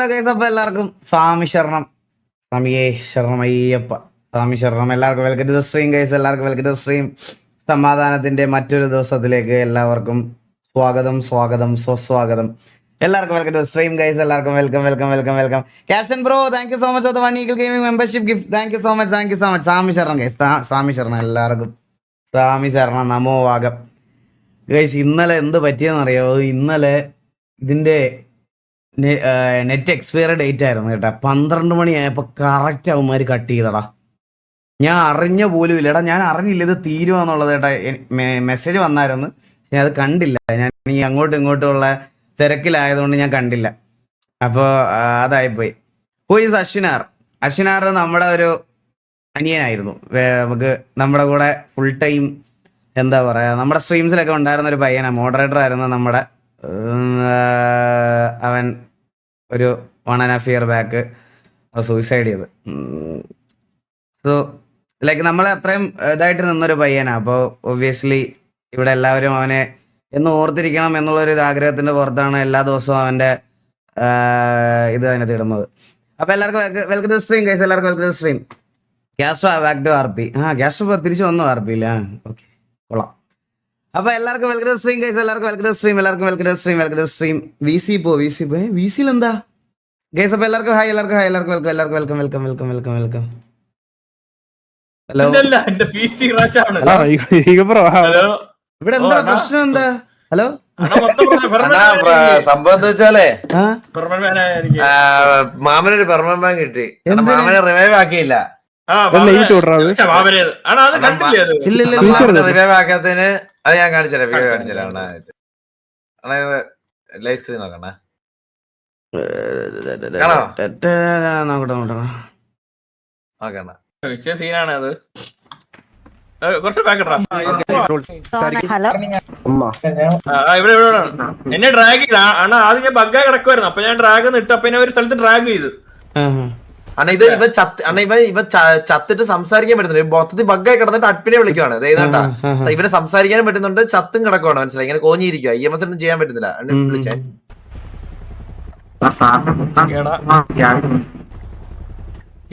Hello guys എല്ലാവർക്കും സ്വാമി ശരണം. സ്വാമിയേ ശരണം അയ്യപ്പ. സ്വാമി ശരണം. എല്ലാവർക്കും വെൽക്കം ടു സ്ട്രീം ഗൈസ് എല്ലാവർക്കും വെൽക്കം ടു സ്ട്രീം സമാധാനത്തിന്റെ മറ്റൊരു ദിവസത്തിലേക്ക് എല്ലാവർക്കും സ്വാഗതം സ്വാഗതം സ്വസ്വാഗതം. എല്ലാവർക്കും വെൽക്കം ടു സ്ട്രീം ഗൈസ് എല്ലാവർക്കും welcome welcome welcome welcome captain bro thank you so much of one eagle gaming membership gift thank you so much thank you so much സ്വാമി ശരണം ഗൈസ് സ്വാമി ശരണം എല്ലാവർക്കും. സ്വാമി ശരണം നമോ വാഗം. ഗൈസ് ഇന്നലെ എന്ത് പറ്റിയെന്നറിയോ? ഇന്നലെ ഇതിന്റെ നെറ്റ് എക്സ്പയർ ഡേറ്റ് ആയിരുന്നു കേട്ടോ. പന്ത്രണ്ട് മണിയായപ്പോൾ കറക്റ്റ് അവന്മാർ കട്ട് ചെയ്തടാ. ഞാൻ അറിഞ്ഞ പോലും ഇല്ല. എടാ ഞാൻ അറിഞ്ഞില്ല ഇത് തീരുവാന്നുള്ളത് കേട്ടാ. മെസ്സേജ് വന്നായിരുന്നു. ഞാൻ അത് കണ്ടില്ല. ഞാൻ ഈ അങ്ങോട്ടും ഇങ്ങോട്ടുമുള്ള തിരക്കിലായതുകൊണ്ട് ഞാൻ കണ്ടില്ല. അപ്പോൾ അതായിപ്പോയി. പോയി അശ്വിനാർ അശ്വിനാർ നമ്മുടെ ഒരു അനിയനായിരുന്നു. നമുക്ക് നമ്മുടെ കൂടെ ഫുൾ ടൈം എന്താ പറയുക നമ്മുടെ സ്ട്രീംസിലൊക്കെ ഉണ്ടായിരുന്ന ഒരു പയ്യനാണ് മോഡറേറ്റർ ആയിരുന്നു നമ്മുടെ അവൻ ഒരു one and half year back suicide ചെയ്ത്. സോ ലൈക്ക് നമ്മൾ അത്രയും ഇതായിട്ട് നിന്നൊരു പയ്യനാണ് അപ്പോൾ ഒബ്വിയസ്ലി ഇവിടെ എല്ലാവരും അവനെ എന്ന് ഓർത്തിരിക്കണം എന്നുള്ളൊരു ആഗ്രഹത്തിന്റെ പുറത്താണ് എല്ലാ ദിവസവും അവന്റെ ഇത് അതിനകത്ത് ഇടുന്നത്. അപ്പോൾ എല്ലാവർക്കും വെൽക്കം ടു സ്ട്രീം ഗൈസ് എല്ലാവർക്കും welcome to stream gastro back to R P ആ ക്യാഷ് തിരിച്ചു വന്നു ആർ പിയില്ല ഓക്കെ കൊള്ളാം. അപ്പൊ എല്ലാവർക്കും വെൽക്കം സ്ട്രീം ഗൈസ് എല്ലാവർക്കും വെൽക്കം സ്ട്രീം എല്ലാവർക്കും welcome stream welcome stream V C പോ വി സി പോ. വി സിയിൽ എന്താ? ഗൈസ് അപ്പൊ എല്ലാവർക്കും ഹായ് എല്ലാവർക്കും ഹായ് എല്ലാവർക്കും വെൽക്കം എല്ലാവർക്കും welcome welcome welcome welcome welcome hello hello. ഇവിടെ എന്താ പ്രശ്നം എന്താ? ഹലോ സംഭവം വെച്ചാലേ? മാമനൊരു പെർമനന്റ് ബാങ്ക് കിട്ടി. മാമനെ റിവൈവ് ആക്കിയില്ല. അത്? ഞാൻ കാണിച്ചുതരാം കാണിച്ചുതരാം ലൈവ് സ്ക്രീൻ നോക്കണേ. കാണോ? നോക്കട്ടെ നോക്കട്ടെ. സീനാണ് അത്. എന്നെ ഡ്രാഗ് ചെയ്ത അണ്ണാ ആദ്യം ഞാൻ ബഗ്ഗാ കിടക്കുമായിരുന്നു അപ്പൊ ഞാൻ ഡ്രാഗ് ഇട്ട് അപ്പൊ എന്നെ ഒരു സ്ഥലത്ത് ഡ്രാഗ് ചെയ്തു. അണ്ണാ ഇത് ഇവ ചത്ത് അണ്ണാ ഇവ ഇവ ചത്തിട്ട് സംസാരിക്കാൻ പറ്റുന്നുണ്ട് മൊത്തത്തിൽ ബഗ്ഗായി കിടന്നിട്ട് അഡ്മിനെ വിളിക്കുവാണ്. ദേ ഇവനെ സംസാരിക്കാനും പറ്റുന്നുണ്ട് ചത്തും കിടക്കുവാണ് മനസ്സിലായി? ഇങ്ങനെ കോഞ്ഞിരിക്കുക ഇ എം എസ് ഒന്നും ചെയ്യാൻ പറ്റുന്നില്ല. അണ്ണ. വിളിച്ചേ.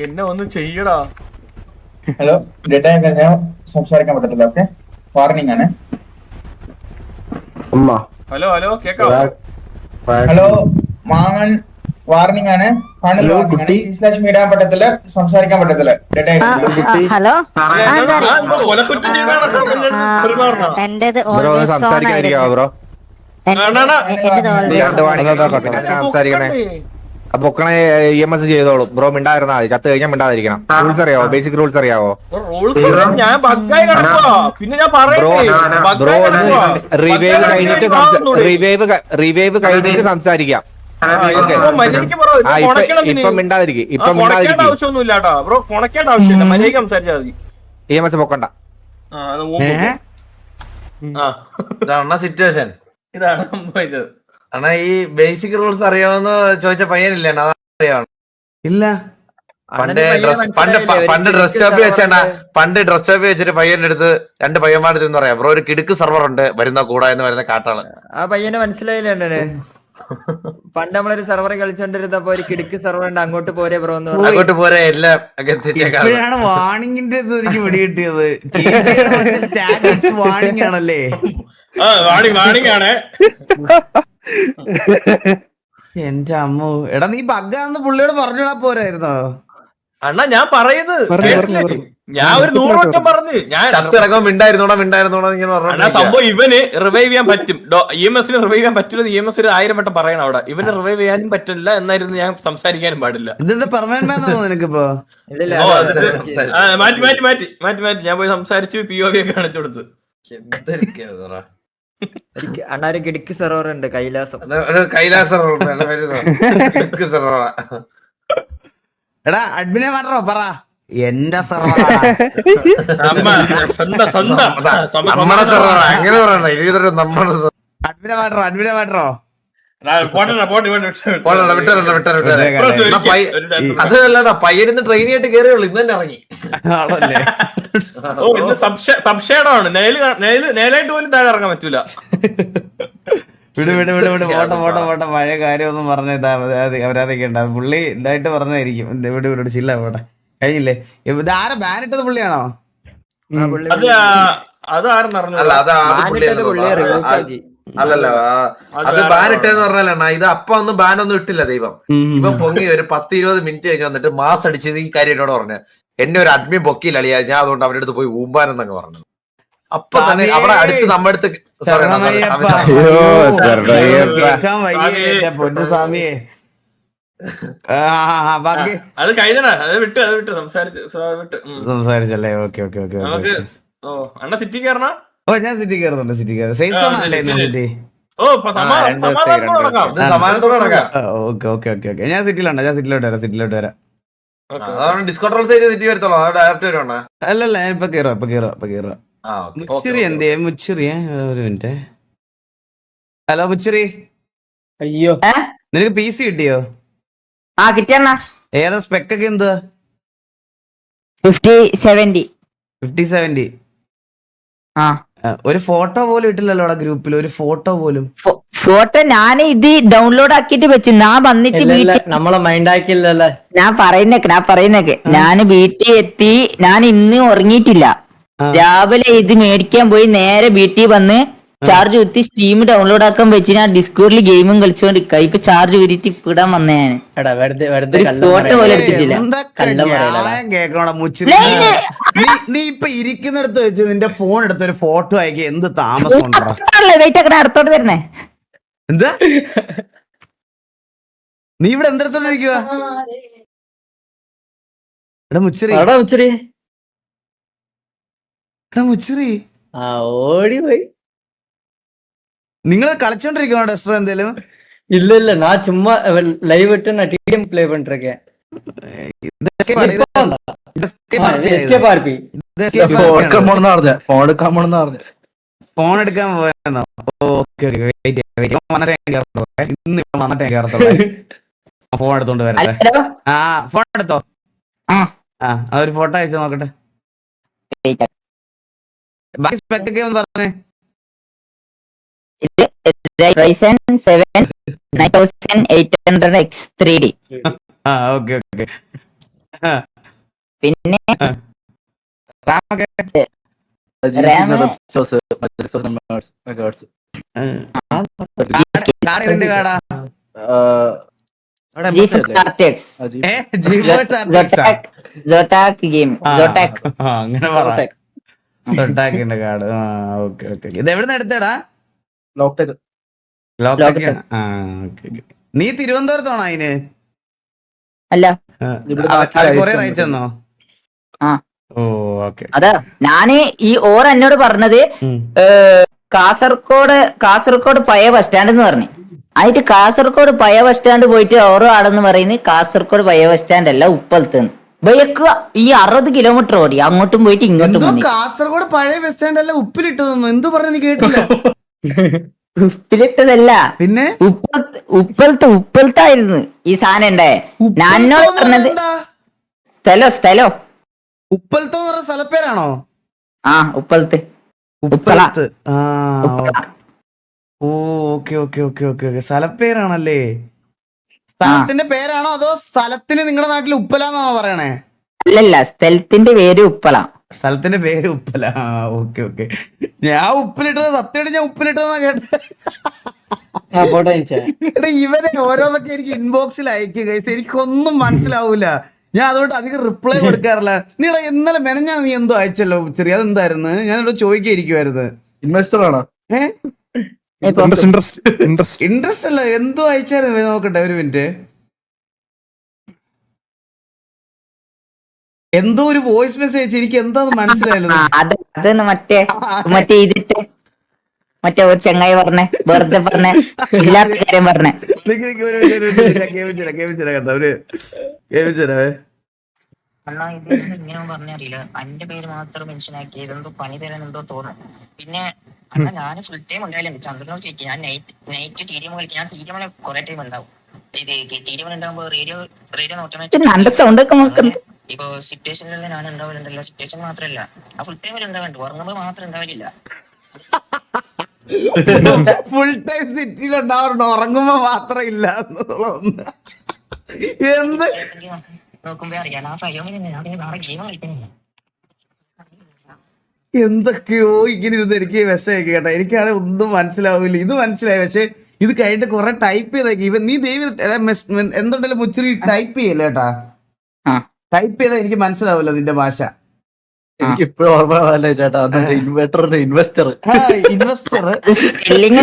എന്നെ ഒന്ന് ചെയ്യടാ. ഹലോ ഡേറ്റ ഞാൻ സംസാരിക്കാൻ പറ്റത്തില്ല ഓക്കെ? വാർണിംഗ് ആണ്. ഹലോ ഹലോ കേക്കാവോ? ഹലോ മാമൻ വാർണിംഗ് ആണ്. ഫാണിൽ മീഡിയ പറ്റത്തില്ല സംസാരിക്കാൻ പറ്റത്തില്ല. ഹലോ? എന്റേത് ബ്രോ സംസാരിക്കാതിരിക്കാവോ സംസാരിക്കണേ. ഇ എം എസ് ചെയ്തോളൂ. ബ്രോ മിണ്ടായിരുന്നാ മതി. ചത്ത് കഴിഞ്ഞാൽ മിണ്ടാതിരിക്കണം. റൂൾസ് അറിയാവോ? ബേസിക് റൂൾസ് അറിയാവോ? റൂൾസ് ഞാൻ ബഗ്ഗായി കിടക്കുവാ. പിന്നെ ഞാൻ ബ്രോ. റിവൈവ് കഴിഞ്ഞിട്ട് റിവേവ് റിവൈവ് റിവൈവ് കഴിഞ്ഞിട്ട് സംസാരിക്കാം. ആവശ്യമൊന്നുമില്ല കേട്ടോ. ബ്രോ കൊണക്കേണ്ട ആവശ്യമില്ല. മര്യാദയ്ക്ക് സംസാരിച്ചാൽ മതി. ഇ എം എസ് പൊക്കണ്ട. ആ, അത് ഊമ്പ് ആ, ഇതാണ് അണ്ണാ സിറ്റുവേഷൻ ഇതാണ് സംഭവിച്ചത്. അണ്ണാ ഈ ബേസിക് റൂൾസ് അറിയാമെന്ന് ചോദിച്ച പയ്യനില്ലേ അറിയാവുന്നത് ഇല്ല. പണ്ട് ഡ്രസ് പണ്ട് പണ്ട് ഡ്രസ് ഷോപ്പിൽ വെച്ചാ പണ്ട് ഡ്രസ് ഷോപ്പിൽ വെച്ചിട്ട് പയ്യന്റെ അടുത്ത് രണ്ട് പയ്യന്മാരുടെ അടുത്ത് പറയാം. ബ്രോ ഒരു കിടുക്ക് സെർവർ ഉണ്ട്. വരുന്ന കൂടാ എന്ന് വരുന്ന കാട്ടാണ് ആ പയ്യനെ മനസ്സിലായില്ല എന്നെ പണ്ട് നമ്മളൊരു സെർവർ കളിച്ചോണ്ടിരുന്നപ്പോ ഒരു കിടുക്ക് സെർവർ ഉണ്ട് അങ്ങോട്ട് പോരെ ബ്രോ എന്ന് പറഞ്ഞു. അങ്ങോട്ട് പോരെ എല്ലാം ഇപ്പോഴാണ് വാണിങ്ങിന്റെ ഇത് എനിക്ക് പിടികിട്ടിയത് വാണിംഗ് ആണല്ലേ? ആ വാണി വാണിങ്ങാണ് എന്റെ അമ്മ. എടാ നീ ബഗ്ഗാന്ന് പുള്ളിയോട് പറഞ്ഞാ പോരായിരുന്നോ? അണ്ണാ ഞാൻ പറയുന്നത്. ഞാൻ ഒരു നൂറ് വട്ടം പറഞ്ഞു. ഞാൻ ചത്തിറങ്ങാൻ മിണ്ടായിരുന്നോടാ മിണ്ടായിരുന്നോടാ ഇങ്ങനെ പറഞ്ഞു സംഭവം ഇവന് റിവൈവ് ചെയ്യാൻ പറ്റും. ഇ എം എസിന് റിവൈവ് ചെയ്യാൻ പറ്റില്ല ഇ എം എസ് ഒരു ആയിരം വട്ടം പറയണം അവിടെ. ഇവന് റിവൈവ് ചെയ്യാനും പറ്റില്ല എന്നായിരുന്നു ഞാൻ സംസാരിക്കാനും പാടില്ല. നിനക്കിപ്പോ? മാറ്റി മാറ്റി മാറ്റി മാറ്റി മാറ്റി. ഞാൻ പോയി സംസാരിച്ചു പി ഒ വി ഒക്കെ കാണിച്ചു കൊടുത്ത്. അണ്ണാ ഒരു കിടുക്ക് സെർവർ ഉണ്ട് കൈലാസം. കൈലാസ എടാ അഡ്മിനെ മാറ്റോ പറ. എന്റെ സെർവറാ അങ്ങനെ പറയണ്ട ഇരുപത്തെട്ട് നമ്മുടെ അഡ്മിനെ മാറ്റോ അഡ്മിനെ മാറ്റോ ആ, പോട്ടെ പോട്ടെ പോട്ടെ വിട്ടോ, വിട്ടോ. പോലെടാ, വിട്ടേരണ്ട, വിട്ടേരണ്ട, വിട്ടേരണ്ട. ഒരു എന്നാ പയ്യ- ഒരു രണ്ട് അതല്ലടാ പയ്യനിന്ന് ട്രെയിൻ ആയിട്ട് കയറിയുള്ളൂ ഇന്ന് തന്നെ ഇറങ്ങി ആണല്ലേ ഓ ഇന്ന് സംശയ സംശയമാണ് നേലായിട്ട് പോലും താഴെ ഇറങ്ങാൻ പറ്റൂല വിട് വിട് വിട് വിട് പോട്ടെ പോട്ടെ പോട്ടെ പഴയ കാര്യമൊന്നും പറഞ്ഞ അവരാതൊക്കെ ഉണ്ടാകും പുള്ളി ഇതായിട്ട് പറഞ്ഞായിരിക്കും വിട് വിട് ചില്ല പോട്ടെ കഴിഞ്ഞില്ലേ? ഇത് ആരാ ബാൻ ഇട്ടത് പുള്ളിയാണോ? ആ പുള്ളി അത് ആ, അത് അല്ല അത്. അല്ലല്ലോ അത് ബാൻ ഇട്ടെന്ന് പറഞ്ഞാലണ്ണ ഇത് അപ്പ ഒന്നും ബാൻ ഒന്നും ഇട്ടില്ല ദൈവം. ഇവൻ പൊങ്ങി ഒരു പത്ത് ഇരുപത് മിനിറ്റ് കഴിഞ്ഞ് വന്നിട്ട് മാസ് അടിച്ചത് ഈ കാര്യം എന്നോട് പറഞ്ഞു. എന്നെ ഒരു അഡ്മി പൊക്കിയില്ല അളിയാ. ഞാൻ അതുകൊണ്ട് അവരുടെ അടുത്ത് പോയി ഊമ്പാനെന്നങ്ങ് പറഞ്ഞു. അപ്പൊ തന്നെ. അവിടെ അടുത്ത് നമ്മുടെ അടുത്ത് sorry അണ്ണാ, sorry, ശരണമയ്യപ്പ. സ്വാമി, അയ്യോ, അയ്യോ, ശരണമയ്യപ്പ. കേൾക്കാൻ വയ്യേ പൊന്നു സ്വാമിയെ അത് കഴിഞ്ഞടാ അത് വിട്ട് അത് വിട്ടു. സംസാരിച്ചു വിട്ടു. സംസാരിച്ചല്ലേ? ഓക്കെ ഓക്കെ ഓക്കെ നമുക്ക് ഓ അണ്ണ സിറ്റി കയറണ ഓ ഞാൻ സിറ്റി കയറുന്നുണ്ട് സിറ്റി കയറും സെയിൽസ് ആണല്ലേ സിറ്റി? ഞാൻ സിറ്റിയിലുണ്ട് ഞാൻ സിറ്റിയിലോട്ട് വരാം സിറ്റിയിലോട്ട് വരാം. അല്ലല്ല ഞാൻ ഇപ്പൊ കയറുക ഇപ്പൊ കയറുക ഇപ്പൊ ഓക്കെ മുച്ചിറി എന്തേ മുച്ചിറിയ ഒരു മിനിറ്റ്. ഹലോ മുച്ചിറി. അയ്യോ. നിനക്ക് പി സി കിട്ടിയോ? ആ കിട്ടിയണ്ണ ഏതാ സ്പെക്ക് ഒക്കെ എന്തുവാ ഫിഫ്റ്റി സെവന്റി ഫിഫ്റ്റി സെവന്റി ആ. ഒരു ഫോട്ടോ പോലും ഇട്ടില്ലല്ലോ അവിടെ ഗ്രൂപ്പിൽ ഒരു ഫോട്ടോ പോലും. ഫോട്ടോ ഞാൻ ഇത് ഡൗൺലോഡ് ആക്കിട്ട് വെച്ചു ഞാൻ വന്നിട്ട് നമ്മളെ മൈൻഡ് ആക്കിയില്ലല്ലേ? ഞാൻ പറയുന്നേക്ക് ഞാൻ പറയുന്നേക്ക്. ഞാൻ വീട്ടിൽ എത്തി ഞാൻ ഇന്ന് ഉറങ്ങിയിട്ടില്ല. രാവിലെ ഇത് മേടിക്കാൻ പോയി നേരെ വീട്ടിൽ വന്ന് ചാർജ് കുത്തി സ്റ്റീം ഡൗൺലോഡ് ആക്കാൻ വെച്ച് ഞാൻ ഡിസ്കോഡിൽ ഗെയിമും കളിച്ചുകൊണ്ട് നിക്കാ. ഇപ്പൊ ചാർജ് ഊരിട്ട് ഇപ്പിടാൻ വന്ന ഞാൻ എടാ വെറുതെ വെറുതെ ഫോട്ടോ. പോലെ എടുത്തിട്ടില്ല. നീ നീ ഇപ്പൊ ഇരിക്കുന്നിടത്ത് വെച്ച് നിന്റെ ഫോൺ എടുത്ത് ഒരു ഫോട്ടോ അയക്കി. എന്ത് താമസം ഉണ്ടോ? വെയിറ്റ് ആക്കണ അടുത്തോട്ട് വരുന്നേ. എന്താ? നീ ഇവിടെ എന്തെടുത്തോണ്ടിരിക്കുക എടാ മുച്ചിറി. എടാ ഉച്ചരി എടാ മുച്ചിറി. ആ ഓടി പോയി നിങ്ങൾ കളിച്ചോണ്ടിരിക്കണോ ഡെസ്റ്റർ എന്തേലും இல்ல இல்ல நான் சும்மா லைவ் விட்டு நான் டிடிஎம் ப்ளே பண்ணிட்டு இருக்கேன் ഇത് escape ആണ്, ഇത് ഇത് escape ആണ്. எஸ்கே பார்ப்பி ഇത് escape ആണ്. ഫോൺ എടുക്കാൻ പോയെന്നോ ഓക്കെ ഓക്കെ വെയിറ്റ് വെയിറ്റ് വന്നിട്ട് ഞാൻ കയറത്തുള്ളൂ ഇന്ന് ഇപ്പം വന്നിട്ട് ഞാൻ കയറത്തുള്ളൂ ഫോൺ എടുത്തോണ്ട് വരട്ടെ ഹലോ ആ ഫോൺ എടുത്തോ ആ. ആ അതൊരു ഫോട്ടോ അയച്ചു നോക്കട്ടെ ബാക്കി സ്പെക്ക് ഒക്കെ ഒന്ന് പറഞ്ഞേ ഹൺഡ്രഡ് എക്സ് ത്രീ ഡി ആ ഓക്കെ ഓക്കെ. പിന്നെ റാം ഒക്കെ റാം കാർഡ് ഇതിന്റെ കാർഡാ ജി കാർട്ടെക്സ് ഏ ജീവോസ് ജോട്ടാക് ജോട്ടാക് ഗെയിം ജോട്ടാക് അങ്ങനെ പറ. സൊട്ടാക്കിന്റെ കാർഡ് ആ ഓക്കെ ഓക്കെ ഇത് എവിടെ നിന്ന് എടുത്തേടാ ഓക്കെ നീ തിരുവനന്തപുരത്താണോ അതിന്? അല്ല. ഓ ഓക്കെ അതാ ഞാൻ ഈ ഓർ എന്നോട് പറഞ്ഞത് കാസർകോട് കാസർഗോഡ് കാസർഗോഡ് പഴയ ബസ് സ്റ്റാൻഡ് എന്ന് പറഞ്ഞു. അതിട്ട് കാസർഗോഡ് പയ ബസ് സ്റ്റാൻഡ് പോയിട്ട് ഓരോ ആടെന്ന് പറയുന്നത് കാസർഗോഡ് പയ ബസ് സ്റ്റാൻഡ് അല്ല ഉപ്പലത്ത് ബൈക്ക് ഈ അറുപത് കിലോമീറ്റർ ഓടി അങ്ങോട്ടും പോയിട്ട് ഇങ്ങോട്ടും കാസർഗോഡ് പഴയ ബസ് സ്റ്റാൻഡ് അല്ല ഉപ്പിലിട്ട് എന്ത് എന്തു പറഞ്ഞു നീ കേട്ടില്ല? ഉപ്പിലിട്ടതല്ല. പിന്നെ? ഉപ്പലത്ത് ഉപ്പലത്തെ ഉപ്പലത്തായിരുന്നു ഈ സാധനം ഉണ്ടായേ. എന്ന് പറഞ്ഞത് സ്ഥലോ സ്ഥലോ. ഉപ്പലത്തോ എന്ന് പറഞ്ഞ സ്ഥലപ്പേരാണോ? ആ ഉപ്പലത്ത്. ഉപ്പലത്ത്. ആ ഓ okay okay okay okay okay. സ്ഥലപ്പേരാണല്ലേ? സ്ഥലത്തിന്റെ പേരാണോ അതോ സ്ഥലത്തിന് നിങ്ങളുടെ നാട്ടിൽ ഉപ്പലാന്നാണോ പറയണേ? അല്ലല്ല സ്ഥലത്തിന്റെ പേര് ഉപ്പള സ്ഥലത്തിന്റെ പേര് ഉപ്പല. ആ ഓക്കെ ഓക്കെ. ഞാൻ ഉപ്പിലിട്ടത് സത്യമായിട്ട് ഞാൻ ഉപ്പിലിട്ടതെന്നാ അയച്ചേ എടാ ഇവരെ ഓരോന്നൊക്കെ എനിക്ക് ഇൻബോക്സിൽ അയക്കുക എനിക്കൊന്നും മനസ്സിലാവൂല. ഞാൻ അതുകൊണ്ട് അധികം റിപ്ലൈ കൊടുക്കാറില്ല. നീടാ ഇന്നലെ മെനഞ്ഞാ നീ എന്തോ അയച്ചല്ലോ ചെറിയ അതെന്തായിരുന്നു? ഞാൻ ഇവിടെ ചോദിക്കായിരിക്കുമായിരുന്നു ഇൻവെസ്റ്റർ ആണോ? ഇൻട്രസ്റ്റ് അല്ല എന്തോ അയച്ചായിരുന്നു നോക്കട്ടെ ഒരു മിനിറ്റ് എന്തോ ഒരു വോയിസ് മെസ്സേജ് എനിക്ക് എന്താ മനസ്സിലായത് അത് അത് മറ്റേ മറ്റേ ഇതിട്ട് മറ്റേ ഒരു ചെങ്ങായി പറഞ്ഞേ വെറുതെ പറഞ്ഞേ ഇല്ലാത്ത കാര്യം പറഞ്ഞേ. അണ്ണാ ഇത് ഇങ്ങനെ പറഞ്ഞറിയില്ല അന്റെ പേര് മാത്രം മെൻഷൻ ആക്കി ഇതെന്തോ പണി തരാൻ എന്തോ തോന്നുന്നു. പിന്നെ അണ്ണാ ഞാൻ ഫുൾ ടൈം ഉണ്ടായാലും ചന്ദ്രനോട് ചോദിക്കും ഞാൻ night night T D M കളിക്കും. ഞാൻ ടി ഡി കുറെ ടൈം ഉണ്ടാവും. ഇത് ടി ഡി എം ഉണ്ടാകുമ്പോ റേഡിയോ റേഡിയോ ഓട്ടോമാറ്റിക് സൗണ്ട് ഒക്കെ ഇപ്പൊ സിറ്റുവേഷനിലെല്ലാം ഞാൻ ഉണ്ടാവലുണ്ടല്ലോ. സിറ്റുവേഷൻ മാത്രമല്ല ആ ഫുൾ ടൈമിൽ ഉണ്ടാവുന്നുണ്ട് ഉറങ്ങുമ്പോൾ മാത്രം ഉണ്ടാവില്ല ഫുൾ ടൈം സിറ്റിയിൽ ഉണ്ടാവാറുണ്ട് ഉറങ്ങുമ്പോ മാത്രം ഇല്ല എന്ത്? നോക്കുമ്പോ അറിയാം. ആ എന്തൊക്കെയോ ഇങ്ങനെ ഇരുന്ന് എനിക്ക് മെസ്സേജ് കേട്ടോ. എനിക്കാണ് ഒന്നും മനസ്സിലാവില്ല. ഇത് മനസ്സിലായി. പക്ഷെ ഇത് കഴിഞ്ഞിട്ട് കുറെ ടൈപ്പ് ചെയ്തേക്ക്. ഇവൻ നീ ദൈവം എന്തുണ്ടെങ്കിലും മുച്ചിരി ടൈപ്പ് ചെയ്യല്ലേട്ടാ ആ. ടൈപ്പ് ചെയ്താൽ എനിക്ക് മനസ്സിലാവില്ല നിന്റെ ഭാഷ. എനിക്ക് ഇപ്പോഴും ഓർമ്മ വന്നല്ലേ ചേട്ടാ ഇൻവെർട്ടറിന്റെ ഇൻവെസ്റ്റർ ഇൻവെസ്റ്റർ സ്പെല്ലിംഗ്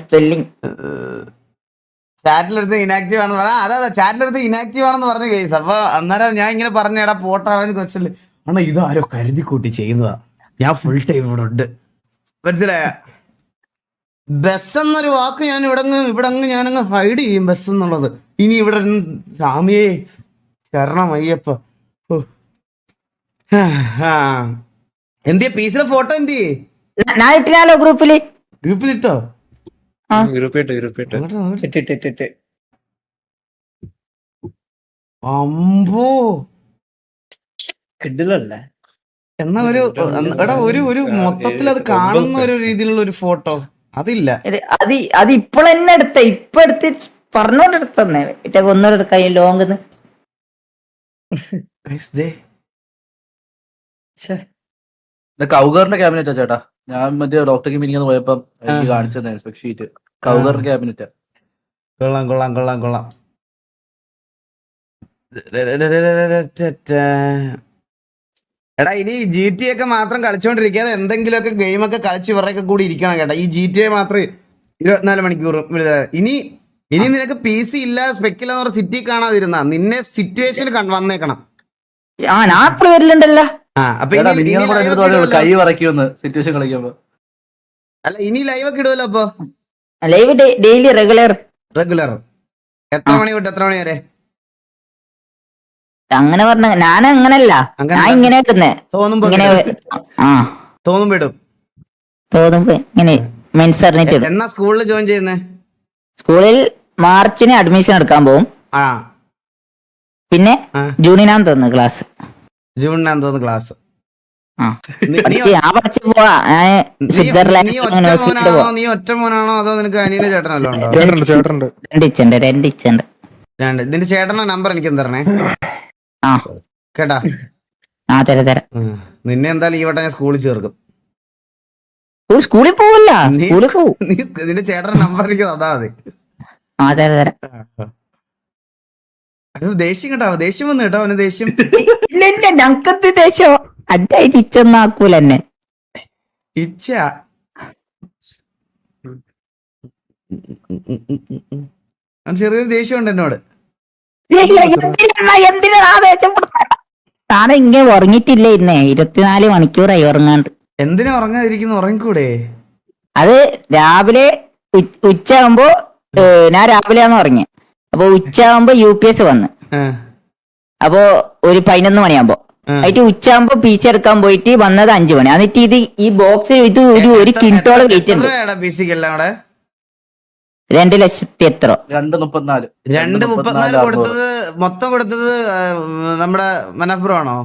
സ്പെല്ലിംഗ് ചാറ്റിലെടുത്ത് ഇനാക്റ്റീവ് ആണെന്ന് പറഞ്ഞാൽ അതെ അതെ ചാറ്റിലെടുത്ത് ഇനാക്റ്റീവ് ആണെന്ന് പറഞ്ഞ കേസ് അപ്പൊ അന്നേരം ഞാൻ ഇങ്ങനെ പറഞ്ഞേടാ പോട്ടാവൻ കൊച്ചല്ലേ അണ്ണാ ഇതാരോ കരുതി കൂട്ടി ചെയ്യുന്നതാ. ഞാൻ ഫുൾ ടൈം ഇവിടെ ഉണ്ട്. മനസ്സിലായ? ബസ് എന്നൊരു വാക്ക് ഞാൻ ഇവിടെ അങ്ങ് ഇവിടെ അങ്ങ് ഞാനങ്ങ് ഹൈഡ് ചെയ്യും ബസ് എന്നുള്ളത്. ഇനി ഇവിടെ സ്വാമിയേ ശരണം അയ്യപ്പ. എന്തിയെ പീസിലെ ഫോട്ടോ എന്തി ഞാൻ ഇട്ടിനാലോ ഗ്രൂപ്പിൽ? ഗ്രൂപ്പിലിട്ടോ? ഗ്രൂപ്പിട്ട് ഗ്രൂപ്പിട്ട് അമ്പോ. കിഡിലല്ലേ എന്നാ ഒരു എടാ ഒരു ഒരു മൊത്തത്തിൽ അത് കാണുന്ന ഒരു രീതിയിലുള്ള ഒരു ഫോട്ടോ അതില്ല. അത് അത് ഇപ്പോൾ തന്നെ എടുത്ത. ഇപ്പൊ എടുത്ത് പറഞ്ഞോണ്ട് എടുത്തന്നെ. എടുക്കാൻ ഒന്നൂടെ ദേ. കൗഗറിന്റെ ക്യാബിനറ്റാ ചേട്ടാ. ഞാൻ മറ്റേ ഡോക്ടർക്ക് മീനിങ് പോയപ്പോ എനിക്ക് ആ. കാണിച്ചു തന്നെ സ്പെക് ഷീറ്റ് കൗഗറിന്റെ ക്യാബിനറ്റാ കൊള്ളാം കൊള്ളാം കൊള്ളാം കൊള്ളാം. എടാ ഇനി ജി ടി ഒക്കെ മാത്രം കളിച്ചോണ്ടിരിക്കാതെ എന്തെങ്കിലുമൊക്കെ ഗെയിമൊക്കെ കളിച്ച് ഇവരുടെയൊക്കെ കൂടി ഇരിക്കണം കേട്ടാ. ഈ ജി ടി എ മാത്രം ഇരുപത്തിനാല് മണിക്കൂറും. ഇനി ഇനി നിനക്ക് പി സി ഇല്ല സ്പെക്കില്ല എന്ന് പറഞ്ഞ സിറ്റി കാണാതിരുന്ന നിന്നെ സിറ്റുവേഷൻ വന്നേക്കണം. ആ ഞാൻ ഇപ്പോൾ വരലുണ്ടല്ലോ. ആ അപ്പൊ ചേട്ടാ ഇനി- ഇനി മിനിഞ്ഞാന്ന് live പറഞ്ഞത് ഒക്കെ പോലെ ഇടുവല്ലോ. കൈ വറയ്ക്കുമെന്ന് സിറ്റുവേഷൻ കളിക്കുമ്പോ. അല്ല ഇനി ലൈവ് ഒക്കെ ഇടുമല്ലോ അപ്പൊ. ലൈവ് ഡെയിലി റെഗുലർ റെഗുലർ എത്ര. മണി തൊട്ട് എത്ര മണി വരെ? അങ്ങനെ പറഞ്ഞ ഞാൻ അങ്ങനല്ല. അങ്ങനെ ഞാൻ ഇങ്ങനെ തോന്നുമ്പോ ഇങ്ങനെ ഇടും. തോന്നുമ്പോ ഇങ്ങനെ മെൻസ് അറിഞ്ഞിട്ട് എന്നാ സ്കൂളിൽ ജോയിൻ ചെയ്യുന്നേ? സ്കൂളിൽ മാർച്ചിന് അഡ്മിഷൻ എടുക്കാൻ പോകും ആ. പിന്നെ. ജൂണിനാന്ന് തോന്നുന്നു ക്ലാസ് ജൂണിനാന്ന് തോന്നുന്നു ക്ലാസ് ആ. നീ- നീ ഞാൻ പഠിച്ചു പോവാ. ഞാൻ നീ- സ്വിറ്റ്സർലാൻഡ് നീ ഒറ്റ മോനാണോ? അതോ നിനക്ക് അനിയന് ചേട്ടനല്ലോ ഉണ്ടോ? ചേട്ടനുണ്ട് ചേട്ടനുണ്ട്. രണ്ട്. നിന്റെ ചേട്ടന്റെ നമ്പർ എനിക്ക് തരണേ. ആ. കേട്ടാ? ആ തരാം തരാം. നിന്നെ എന്തായാലും ഈ വട്ടം ഞാൻ സ്കൂളിൽ ചേർക്കും. ഓ, സ്കൂളിൽ പോവില്ല. സ്കൂളിൽ പോവും. നിന്റെ ചേട്ടന്റെ നമ്പർ എനിക്ക് തന്നാ മതി. ആ തരാം തരാം. അയ്യോ, ദേഷ്യം കേട്ടോ ദേഷ്യം വന്നു കേട്ടോ അവന് ദേഷ്യം. ഇല്ല അതായിട്ട് ഇച്ചൊന്നും ആക്കൂല എന്നെ. ഇച്ച ചെറിയൊരു ദേഷ്യം ഉണ്ട് എന്നോട്. എന്തിനാ ദേഷ്യം? താനെ ഇങ്ങനെ ഉറങ്ങിയിട്ടില്ല ഇന്നേ? ഇരുപത്തിനാല് മണിക്കൂറായി ഉറങ്ങാണ്ട്. എന്തിനാ ഉറങ്ങാതിരിക്കുന്നു? ഉറങ്ങിക്കൂടെ? അത് രാവിലെ ഉച്ച ഉച്ചയാകുമ്പോ ഞാൻ രാവിലെയാന്ന് ഉറങ്ങി. അപ്പൊ ഉച്ചയാകുമ്പോ യു പി എസ് വന്ന് അപ്പോ ഒരു പതിനൊന്ന് മണിയാകുമ്പോ ആയിട്ട് അതിട്ട് ഉച്ചയാകുമ്പോ പി സി എടുക്കാൻ പോയിട്ട് വന്നത് അഞ്ചു മണി. എന്നിട്ട് ഇത് ഈ ബോക്സ് ഇത് ഒരു ഒരു എത്ര- വെയിറ്റ് ഉണ്ട്. രണ്ട് ലക്ഷത്തി എത്ര? രണ്ട് മുപ്പത്തിനാല്. രണ്ട് മുപ്പത്തിനാല് കൊടുത്തത് മൊത്തം കൊടുത്തത് നമ്മുടെ നമ്മുടെ ബ്രോ ആണോ?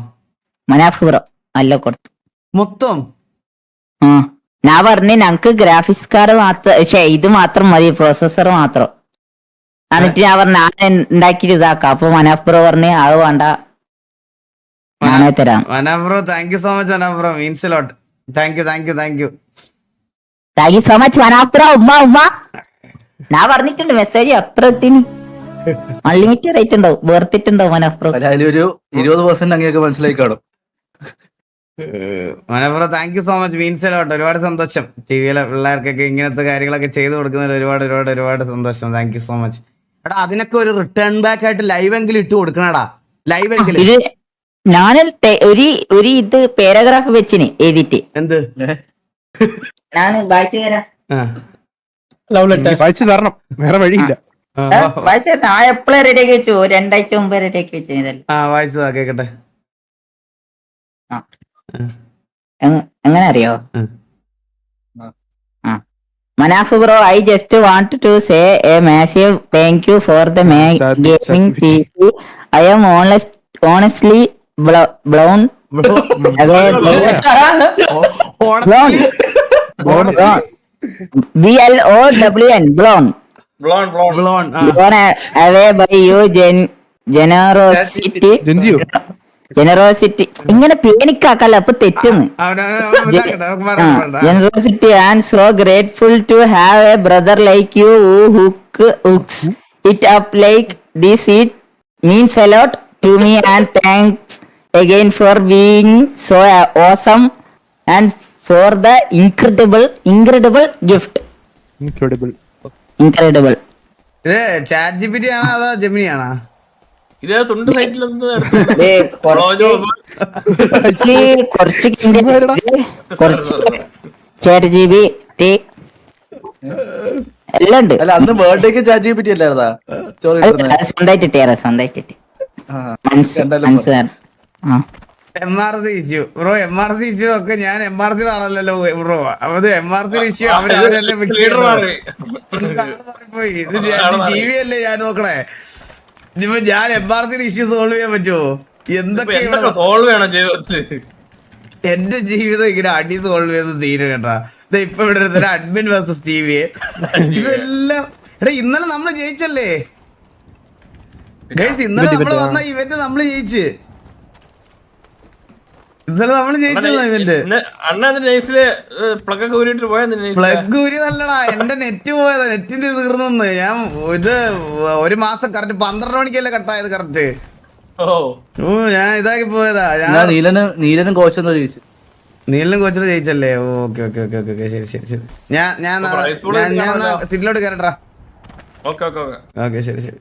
മനാഫുറം അല്ല കൊടുത്തു. മൊത്തം? ഞാൻ പറഞ്ഞു ഞങ്ങക്ക് ഗ്രാഫിക്സ് കാർഡ് മാത്രം ഇത് മാത്രം മതി പ്രോസസർ മാത്രം. എന്നിട്ട് ഞാൻ പറഞ്ഞു ഞാൻ ഉണ്ടാക്കിട്ട് ഇതാക്കാം. അപ്പൊ മനാഫുറോ പറഞ്ഞു അത് വേണ്ട. ഞാനേ തരാം. Manaf bro thank you so much Manaf bro means lot thank you thank you thank you thank you so much മനാഫുറ ഉമ്മ ഉമ്മ. ഞാൻ പറഞ്ഞിട്ടുണ്ട് മെസ്സേജ് എത്ര എത്തിന് അൺലിമിറ്റഡ് ആയിട്ട് ഉണ്ടാവും വേർത്തിട്ടുണ്ടാവും മനാഫുറോ അതിലൊരു ഇരുപത് പെർസെന്റ് അങ്ങനെയൊക്കെ മനസ്സിലായി കാണും. Manaf bro thank you so much means lot ഒരുപാട് സന്തോഷം. ടി വിയിലെ പിള്ളേർക്കൊക്കെ ഇങ്ങനത്തെ കാര്യങ്ങളൊക്കെ ചെയ്തു കൊടുക്കുന്നതിൽ ഒരുപാട് ഒരുപാട് ഒരുപാട് സന്തോഷം. താങ്ക് യു സോ മച്ച് എടാ അതിനൊക്കെ ഒരു റിട്ടേൺ ബാക്ക് ആയിട്ട് ലൈവ് എങ്കിലും ഇട്ട് കൊടുക്കണടാ. ലൈവ് എങ്കിലും. ഞാൻ ഒരു ഒരു ഇത് പാരഗ്രാഫ് വെച്ചിന് എഴുതിട്ട് എന്ത്? ഞാൻ വായിച്ചു തരാം. ആ. ലവ് ലെറ്റർ വായിച്ചു തരണം. വേറെ വഴിയില്ല. വായിച്ചു തരാം. ഞാൻ എപ്പോഴും റെഡിയാക്കി വെച്ചു? രണ്ടാഴ്ച മുമ്പ് റെഡിയാക്കി വെച്ചു ഇതല്ല. ആ വായിച്ചതാ കേക്കട്ടെ. എങ്- എങ്ങനെ അറിയോ Manaf bro I just want to say a massive thank you for the gaming P C I'm honestly blown B L O W N blown blown away by you gen generosity generosity ഇങ്ങനെ പേനിക്കാക്കല്ല അപ്പൊ തെറ്റുന്നു Ah, so grateful to have a brother like you who hook, hooks it up like this. It means a lot to me and thanks again for being so awesome and for the incredible, incredible gift. Incredible Incredible. ഇത് chat G P T ആണോ അതോ Gemini ആണോ കുറച്ച് G B T എല്ലാം ഉണ്ട്. അല്ല അന്ന് ബർത്ത്ഡേക്ക് ചാറ്റ് ജി പി ടി അല്ലായിരുന്നാ? ചോറി അത് അത് സ്വന്തമായിട്ട് ഇട്ടേരാ സ്വന്തമായിട്ട് ഇട്ട് മനസ്സ് എന്തായാലും മനസ്സിലാണ് ആ. M R C issue bro M R C issue ഒക്കെ ഞാൻ എം ആർ സിയിലാണല്ലോ ബ്രോ അത് എം ആർ സി ഇഷ്യൂ അവർ അവരല്ലേ മിക്സ് ലീഡർ മാറി. പോയി ഇത് ടി വി അല്ലേ ഞാൻ നോക്കണേ? ഇനിയിപ്പോ ഞാൻ എം ആർ സിയുടെ ഇഷ്യൂ സോൾവ് ചെയ്യാൻ പറ്റുമോ? എന്തൊക്കെ സോൾവ് ചെയ്യണം ജീവിതത്തിൽ എന്റെ ജീവിതം ഇങ്ങനെ അടി സോൾവ് ചെയ്ത് തീരെ കേട്ടാ. ദേ ഇപ്പൊ ഇവിടെ ഒരു അഡ്മിൻ വേഴ്സസ് ടി വി ഇതെല്ലാം എടാ ഇന്നലെ നമ്മൾ ജയിച്ചല്ലേ? ഇന്നലെ നമ്മൾ വന്ന ഇവന്റ് നമ്മൾ ജയിച്ച്. ഇന്നലെ നമ്മൾ ജയിച്ചതാ ഇവന്റ്. അണ്ണാ നൈസിൽ പ്ലഗ് ഒക്കെ ഊരിട്ട് പോയത് പ്ലഗ് ഊരി നല്ലടാ എന്റെ നെറ്റ് പോയതാ നെറ്റിന്റെ തീർന്നു ഞാൻ ഇത് ഒരു മാസം കറക്റ്റ് പന്ത്രണ്ട് മണിക്കല്ലേ കട്ടായത് കറക്റ്റ് ഓ. ഞാൻ ഇതാക്കി പോയതാ. ഞാൻ നീലനും നീലന് കോച്ചെന്ന് ചോദിച്ചു? നീലിനും കോച്ചിന് ജയിച്ചല്ലേ? ഓക്കെ ഓക്കെ ഓക്കെ ഓക്കെ ശരി ശരി ശരി. ഞാൻ ഞാൻ ഞാൻ തിരിലോട്ട് കയറട്ടാ ഓക്കെ ഓക്കെ ഓക്കെ. ഓക്കെ ശരി ശരി.